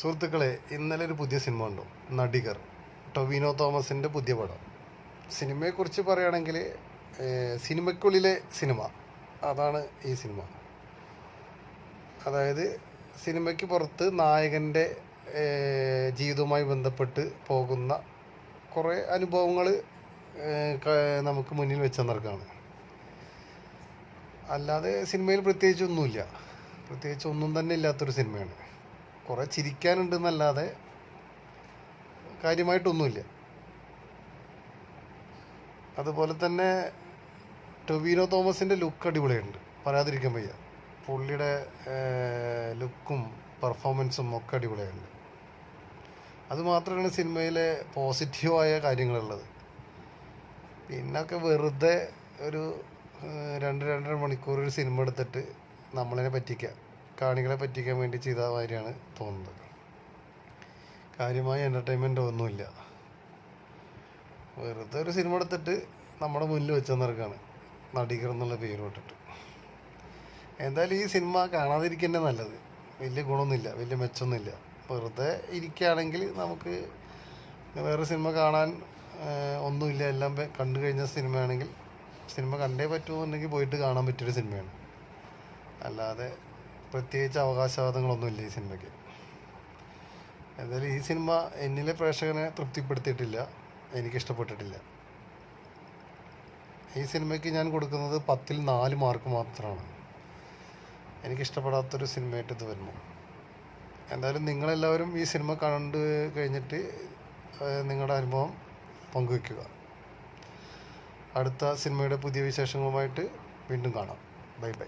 സുഹൃത്തുക്കളെ ഇന്നലെ ഒരു പുതിയ സിനിമ ഉണ്ടോ നടികർ. ടൊവിനോ തോമസിന്റെ പുതിയ പടം. സിനിമയെക്കുറിച്ച് പറയുകയാണെങ്കിൽ സിനിമയ്ക്കുള്ളിലെ സിനിമ. അതാണ് ഈ സിനിമ. അതായത് സിനിമയ്ക്ക് പുറത്ത് നായകന്റെ ജീവിതവുമായി ബന്ധപ്പെട്ട് പോകുന്ന കുറേ അനുഭവങ്ങൾ നമുക്ക് മുന്നിൽ വെച്ച് തന്നിറക്കാണ് അല്ലാതെ സിനിമയിൽ പ്രത്യേകിച്ച് ഒന്നുമില്ല പ്രത്യേകിച്ച് ഒന്നും തന്നെ ഇല്ലാത്തൊരു സിനിമയാണ്. കുറേ ചിരിക്കാനുണ്ടെന്നല്ലാതെ കാര്യമായിട്ടൊന്നുമില്ല. അതുപോലെ തന്നെ ടൊവീനോ തോമസിന്റെ ലുക്ക് അടിപൊളിയുണ്ട്. പറയാതിരിക്കാൻ വയ്യ. പുള്ളിയുടെ ലുക്കും പെർഫോമൻസും ഒക്കെ അടിപൊളിയുണ്ട് അതുമാത്രമാണ് സിനിമയിലെ പോസിറ്റീവായ കാര്യങ്ങളുള്ളത്. പിന്നൊക്കെ വെറുതെ ഒരു രണ്ട് രണ്ടര മണിക്കൂർ ഒരു സിനിമ എടുത്തിട്ട് നമ്മളതിനെ പറ്റിക്കുക കാണികളെ പറ്റിക്കാൻ വേണ്ടി ചെയ്ത മാതിരിയാണ് തോന്നുന്നത്. കാര്യമായ എന്റർടൈൻമെന്റ് ഒന്നുമില്ല. വെറുതെ ഒരു സിനിമ എടുത്തിട്ട് നമ്മുടെ മുന്നിൽ വെച്ച് തന്നിറക്കാണ് നടികർ എന്നുള്ള പേര് വിട്ടിട്ട്. എന്തായാലും ഈ സിനിമ കാണാതിരിക്കന്നെ നല്ലത്. വലിയ ഗുണമൊന്നുമില്ല. വലിയ മെച്ചമൊന്നുമില്ല. വെറുതെ ഇരിക്കുകയാണെങ്കിൽ നമുക്ക് വേറെ സിനിമ കാണാൻ ഒന്നുമില്ല. എല്ലാം കണ്ടു കഴിഞ്ഞ സിനിമയാണെങ്കിൽ സിനിമ കണ്ടേ പറ്റുമെന്നുണ്ടെങ്കിൽ പോയിട്ട് കാണാൻ പറ്റിയൊരു സിനിമയാണ് അല്ലാതെ പ്രത്യേകിച്ച് അവകാശവാദങ്ങളൊന്നുമില്ല ഈ സിനിമയ്ക്ക്. എന്തായാലും ഈ സിനിമ എന്നിലെ പ്രേക്ഷകനെ തൃപ്തിപ്പെടുത്തിയിട്ടില്ല. എനിക്കിഷ്ടപ്പെട്ടിട്ടില്ല. ഈ സിനിമയ്ക്ക് ഞാൻ കൊടുക്കുന്നത് പത്തിൽ നാല് മാർക്ക് മാത്രമാണ്. എനിക്കിഷ്ടപ്പെടാത്തൊരു സിനിമയായിട്ട് ഇത് വരുന്നു. എന്തായാലും നിങ്ങളെല്ലാവരും ഈ സിനിമ കണ്ടു കഴിഞ്ഞിട്ട് നിങ്ങളുടെ അനുഭവം പങ്കുവയ്ക്കുക. അടുത്ത സിനിമയുടെ പുതിയ വിശേഷങ്ങളുമായിട്ട് വീണ്ടും കാണാം. Bye bye.